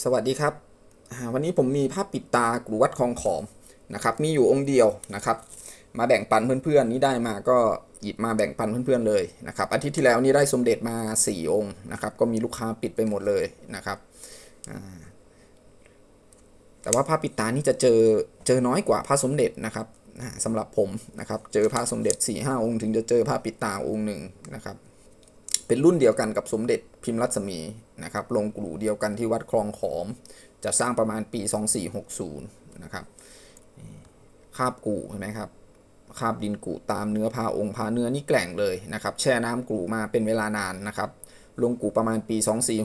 สวัสดีครับวันนี้ผมมีภาพปิดตากรุวัดคลองขอมนะครับมีอยู่องค์เดียวนะครับ มาแบ่งปันเพื่อนๆนี่ได้มาก็หยิบมาแบ่งปันเพื่อนๆเลยนะครับอาทิตย์ที่แล้วนี่ได้สมเด็จมา 4 องค์นะครับก็มีลูกค้าปิดไปหมดเลยนะครับแต่ว่าพระปิดตานี่จะเจอเจอน้อยกว่าพระสมเด็จนะครับอ่าสำหรับผมนะครับเจอพระสมเด็จ4ี่ห้าองค์ ถึงจะเจอพระปิดตาองค์หนึ่งนะครับ เป็นรุ่นเดียวกันกับสมเด็จพิมพ์รัศมีนะครับลงกลู่เดียวกันที่วัดคลองขอม จะสร้างประมาณปี 2460นะครับคาบกู่เห็นไหมครับคาบดินกู่ตามเนื้อพาองค์พาเนื้อนี่แกล่งเลยนะครับแช่น้ำกู่มาเป็นเวลานานนะครับลงกู่ประมาณปี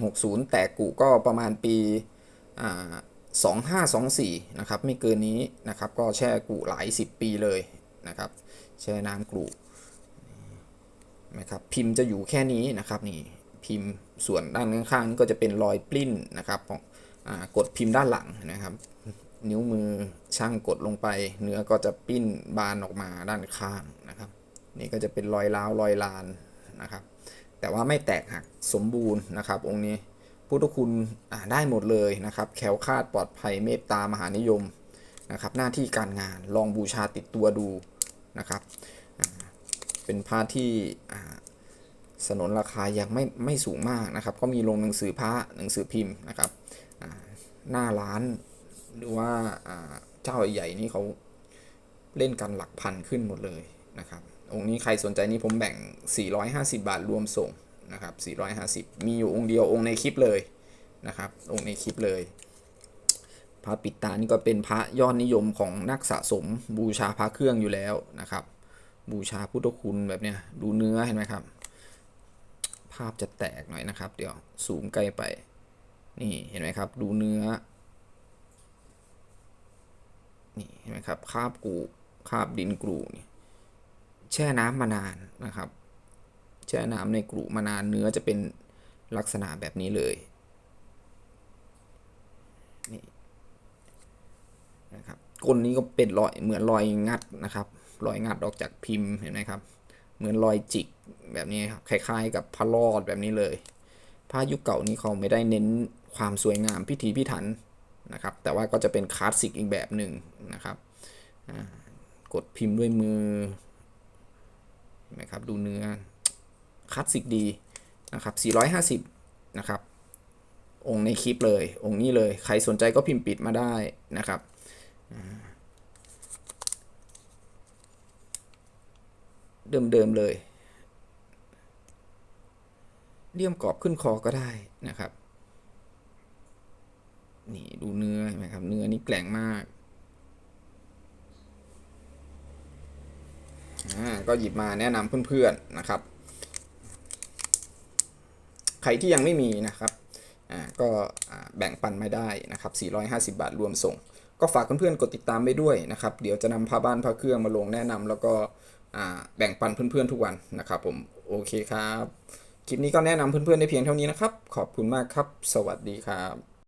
2460 แต่กู่ก็ประมาณปีอ่า2524นะครับไม่เกินนี้นะครับก็แช่กู่หลาย 10 ปีเลยนะครับแช่น้ำกู่ นะครับพิมพ์จะอยู่แค่นี้นะครับนี่พิมพ์ส่วนด้านข้างๆนี่ก็จะเป็นรอยปลิ้นนะครับของกดพิมพ์ด้านหลังนะครับ นิ้วมือช่างกดลงไป เนื้อก็จะปิ้นบานออกมาด้านข้างนะครับ นี่ก็จะเป็นรอยร้าวรอยลานนะครับ แต่ว่าไม่แตกหักสมบูรณ์นะครับ องค์นี้พุทธคุณได้หมดเลยนะครับแคล้วคาดปลอดภัยเมตตามหานิยมนะครับ หน้าที่การงานลองบูชาติดตัวดูนะครับ เป็นผ้าที่สนนราคายังไม่ไม่สูงมากนะครับ ก็มีลงหนังสือพระหนังสือพิมพ์นะครับหน้าร้านหรือว่าอ่าเจ้าใหญ่ๆนี่เขาเล่นกันหลักพันขึ้นหมดเลยนะครับองค์นี้ใครสนใจนี่ผมแบ่ง 450 บาทรวมส่งนะครับ450 มีอยู่องค์เดียวองค์ในคลิปเลยนะครับองค์ในคลิปเลย พระปิดตานี่ก็เป็นพระยอดนิยมของนักสะสมบูชาพระเครื่องอยู่แล้วนะครับ บูชาพุทธคุณแบบเนี้ยดูเนื้อเห็นไหมครับ ภาพจะแตกหน่อยนะครับ เดี๋ยวสูงใกล้ไป นี่เห็นไหมครับ ดูเนื้อ นี่เห็นไหมครับคาบกรูคาบดินกรูนี่แช่น้ำมานานนะครับ แช่น้ำในกรูมานานเนื้อจะเป็นลักษณะแบบนี้เลยนี่นะครับก้นนี้ก็เป็นรอยเหมือนรอยงัดนะครับ รอยงัดออกจากพิมพ์เห็นไหมครับ เหมือนรอยจิกแบบนี้ครับคล้ายๆ กับพระรอดแบบนี้เลยผ้ายุคเก่านี้เขาไม่ได้เน้นความสวยงามพิถีพิถันนะครับ แต่ว่าก็จะเป็นคลาสสิกอีกแบบหนึ่งนะครับกดพิมพ์ด้วยมือเห็นไหมครับดูเนื้อคลาสสิกดีนะครับ450นะครับ องค์ในคลิปเลย องค์นี้เลย ใครสนใจก็พิมพ์ปิดมาได้นะครับ เดิมๆเลย เลี่ยมกรอบขึ้นคอก็ได้นะครับ นี่ดูเนื้อเห็นไหมครับ เนื้อนี่แกล่งมากอ่าก็หยิบมาแนะนำเพื่อนๆนะครับ ใครที่ยังไม่มีนะครับอ่าก็แบ่งปันไม่ได้นะครับ 450 บาทรวมส่ง ก็ฝากเพื่อนๆกดติดตามไปด้วยนะครับ เดี๋ยวจะนำผ้าบ้านผ้าเครื่องมาลงแนะนำแล้วก็ แบ่งปันเพื่อนๆทุกวันนะครับผมโอเคครับ คลิปนี้ก็แนะนำเพื่อนๆได้เพียงเท่านี้นะครับ ขอบคุณมากครับ สวัสดีครับ